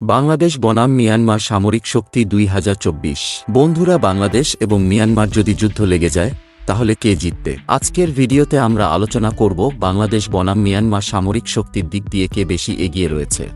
বাংলাদেশ, বনাম, মিয়ানমার সামরিক শক্তি দুই হাজার চব্বিশ। বন্ধুরা, বাংলাদেশ এবং মিয়ানমার যদি যুদ্ধ লেগে যায়, তাহলে কে জিতবে? আজকের ভিডিওতে আমরা আলোচনা করব বাংলাদেশ, বনাম, মিয়ানমার সামরিক শক্তির দিক দিয়ে কে বেশি এগিয়ে রয়েছে।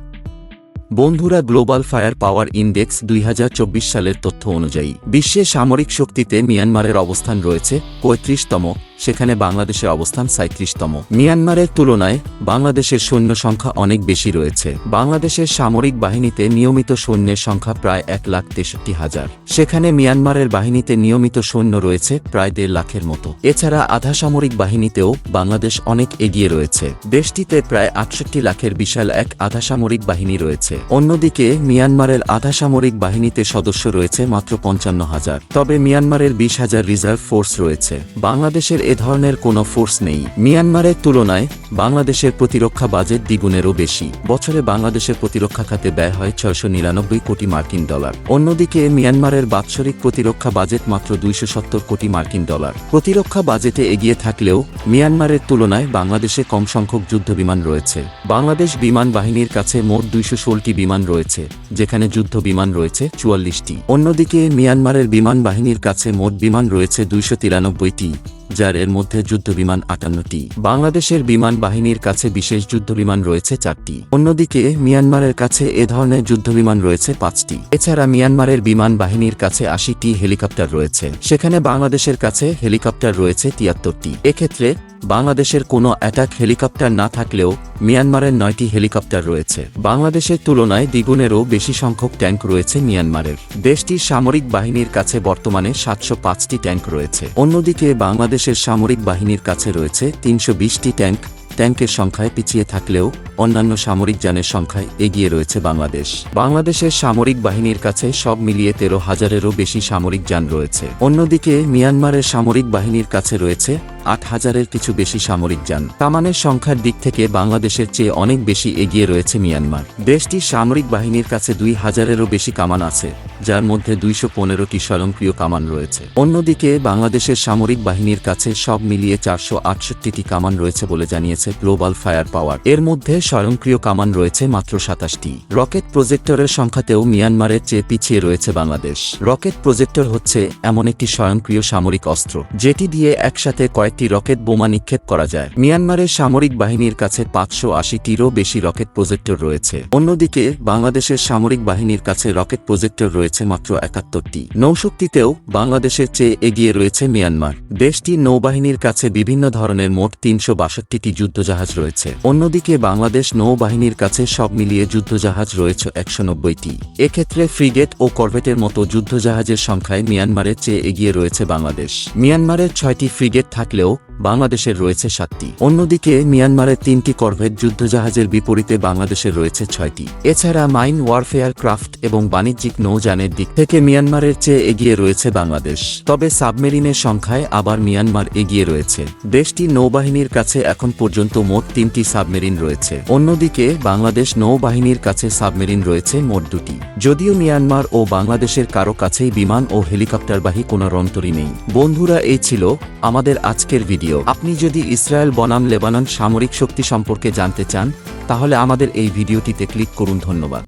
বন্ধুরা, গ্লোবাল ফায়ার পাওয়ার ইন্ডেক্স দুই হাজার চব্বিশ সালের তথ্য অনুযায়ী, বিশ্বে সামরিক শক্তিতে মিয়ানমারের অবস্থান রয়েছে পঁয়ত্রিশতম। সেখানে বাংলাদেশের অবস্থান সাঁত্রিশতম মিয়ানমারের তুলনায় বাংলাদেশের সৈন্য সংখ্যা অনেক বেশি রয়েছে। বাংলাদেশের সামরিক বাহিনীতে নিয়মিত সৈন্যের সংখ্যা প্রায় এক লাখ তেষট্টি হাজার। সেখানে মিয়ানমারের বাহিনীতে নিয়মিত সৈন্য রয়েছে প্রায় দেড় লাখের মতো। এছাড়া আধা সামরিক বাহিনীতেও বাংলাদেশ অনেক এগিয়ে রয়েছে। দেশটিতে প্রায় আটষট্টি লাখের বিশাল এক আধা সামরিক বাহিনী রয়েছে। অন্যদিকে মিয়ানমারের আধা সামরিক বাহিনীতে সদস্য রয়েছে মাত্র পঞ্চান্ন হাজার। তবে মিয়ানমারের বিশ হাজার রিজার্ভ ফোর্স রয়েছে। বাংলাদেশের এ ধরনের কোনো ফোর্স নেই। মিয়ানমারের তুলনায় বাংলাদেশের প্রতিরক্ষা বাজেট দ্বিগুণেরও বেশি। বছরে বাংলাদেশের প্রতিরক্ষা খাতে ব্যয় হয় ছয়শো নিরানব্বই কোটি মার্কিন ডলার। অন্যদিকে মিয়ানমারের বাৎসরিক প্রতিরক্ষা বাজেট মাত্র দুইশো সত্তর কোটি মার্কিন ডলার। প্রতিরক্ষা বাজেটে এগিয়ে থাকলেও মিয়ানমারের তুলনায় বাংলাদেশে কম সংখ্যক যুদ্ধবিমান রয়েছে। বাংলাদেশ বিমান বাহিনীর কাছে মোট দুইশো ষোলটি বিমান রয়েছে, যেখানে যুদ্ধ বিমান রয়েছে চুয়াল্লিশটি। অন্যদিকে মিয়ানমারের বিমান বাহিনীর কাছে মোট বিমান রয়েছে দুইশো তিরানব্বইটি। যার এর মধ্যে যুদ্ধবিমান আটান্নটি। বাংলাদেশের বিমান বাহিনীর কাছে বিশেষ যুদ্ধবিমান রয়েছে চারটি। অন্যদিকে, মিয়ানমারের কাছে এ ধরনের যুদ্ধবিমান রয়েছে পাঁচটি। এছাড়া মিয়ানমারের বিমান বাহিনীর কাছে আশিটি হেলিকপ্টার রয়েছে। সেখানে বাংলাদেশের কাছে হেলিকপ্টার রয়েছে তিয়াত্তরটি। এক্ষেত্রে বাংলাদেশের কোনো অ্যাটাক হেলিকপ্টার না থাকলেও মিয়ানমারের নয়টি হেলিকপ্টার রয়েছে। বাংলাদেশের তুলনায় দ্বিগুণেরও বেশি সংখ্যক ট্যাঙ্ক রয়েছে মিয়ানমারের। দেশটির সামরিক বাহিনীর কাছে বর্তমানে সাতশো পাঁচটি ট্যাঙ্ক রয়েছে। অন্যদিকে বাংলাদেশের সামরিক বাহিনীর কাছে রয়েছে তিনশো বিশটি ট্যাঙ্ক। ট্যাঙ্কের সংখ্যায় পিছিয়ে থাকলেও অন্যান্য সামরিক যানের সংখ্যায় এগিয়ে রয়েছে বাংলাদেশ। বাংলাদেশের সামরিক বাহিনীর কাছে সব মিলিয়ে তেরো হাজারেরও বেশি সামরিক যান রয়েছে। অন্যদিকে মিয়ানমারের সামরিক বাহিনীর কাছে রয়েছে আট হাজারের কিছু বেশি সামরিক যান। কামানের সংখ্যার দিক থেকে বাংলাদেশের চেয়ে অনেক বেশি এগিয়ে রয়েছে মিয়ানমার। দেশটির সামরিক বাহিনীর কাছে দুই হাজারেরও বেশি কামান আছে, যার মধ্যে দুইশো পনেরোটি স্বয়ংক্রিয় কামান রয়েছে। অন্যদিকে, বাংলাদেশের সামরিক বাহিনীর কাছে সব মিলিয়ে চারশো আটষট্টিটি কামান রয়েছে বলে জানিয়েছে গ্লোবাল ফায়ার পাওয়ার। এর মধ্যে স্বয়ংক্রিয় কামান রয়েছে মাত্র সাতাশটি। রকেট প্রজেক্টরের সংখ্যাতেও মিয়ানমারের চেয়ে পিছিয়ে রয়েছে বাংলাদেশ। রকেট প্রজেক্টর হচ্ছে এমন একটি স্বয়ংক্রিয় সামরিক অস্ত্র, যেটি দিয়ে একসাথে কয়েকটি রকেট বোমা নিক্ষেপ করা যায়। মিয়ানমারের সামরিক বাহিনীর কাছে পাঁচশো আশিটিরও বেশি রকেট প্রজেক্টর রয়েছে। অন্যদিকে, বাংলাদেশের সামরিক বাহিনীর কাছে রকেট প্রজেক্টর রয়েছে মাত্র একাত্তরটি। নৌশক্তিতেও বাংলাদেশের চেয়ে এগিয়ে রয়েছে মিয়ানমার। দেশটির নৌবাহিনীর কাছে বিভিন্ন ধরনের মোট তিনশো বাষট্টিটি যুদ্ধজাহাজ রয়েছে। অন্যদিকে, বাংলাদেশ নৌবাহিনীর কাছে সব মিলিয়ে যুদ্ধজাহাজ রয়েছে একশো নব্বইটি। এক্ষেত্রে ফ্রিগেট ও করভেটের মতো যুদ্ধজাহাজের সংখ্যায় মিয়ানমারের চেয়ে এগিয়ে রয়েছে বাংলাদেশ। মিয়ানমারের ছয়টি ফ্রিগেট থাকলেও বাংলাদেশের রয়েছে সাতটি। অন্যদিকে মিয়ানমারের তিনটি করভেট যুদ্ধজাহাজের বিপরীতে বাংলাদেশের রয়েছে ছয়টি। এছাড়া মাইন ওয়ারফেয়ার ক্রাফট এবং বাণিজ্যিক নৌযানের দিক থেকে মিয়ানমারের চেয়ে এগিয়ে রয়েছে বাংলাদেশ। তবে সাবমেরিনের সংখ্যায় আবার মিয়ানমার এগিয়ে রয়েছে। দেশটির নৌবাহিনীর কাছে এখন পর্যন্ত মোট তিনটি সাবমেরিন রয়েছে। অন্যদিকে বাংলাদেশ নৌবাহিনীর কাছে সাবমেরিন রয়েছে মোট দুটি। যদিও মিয়ানমার ও বাংলাদেশের কারও কাছেই বিমান ও হেলিকপ্টারবাহী কোনো রন্তরই নেই। বন্ধুরা, এই ছিল আমাদের আজকের ভিডিও। আপনি যদি ইসরায়েল, বনাম, লেবানন সামরিক শক্তি সম্পর্কে জানতে চান, তাহলে আমাদের এই ভিডিওটিতে ক্লিক করুন। ধন্যবাদ।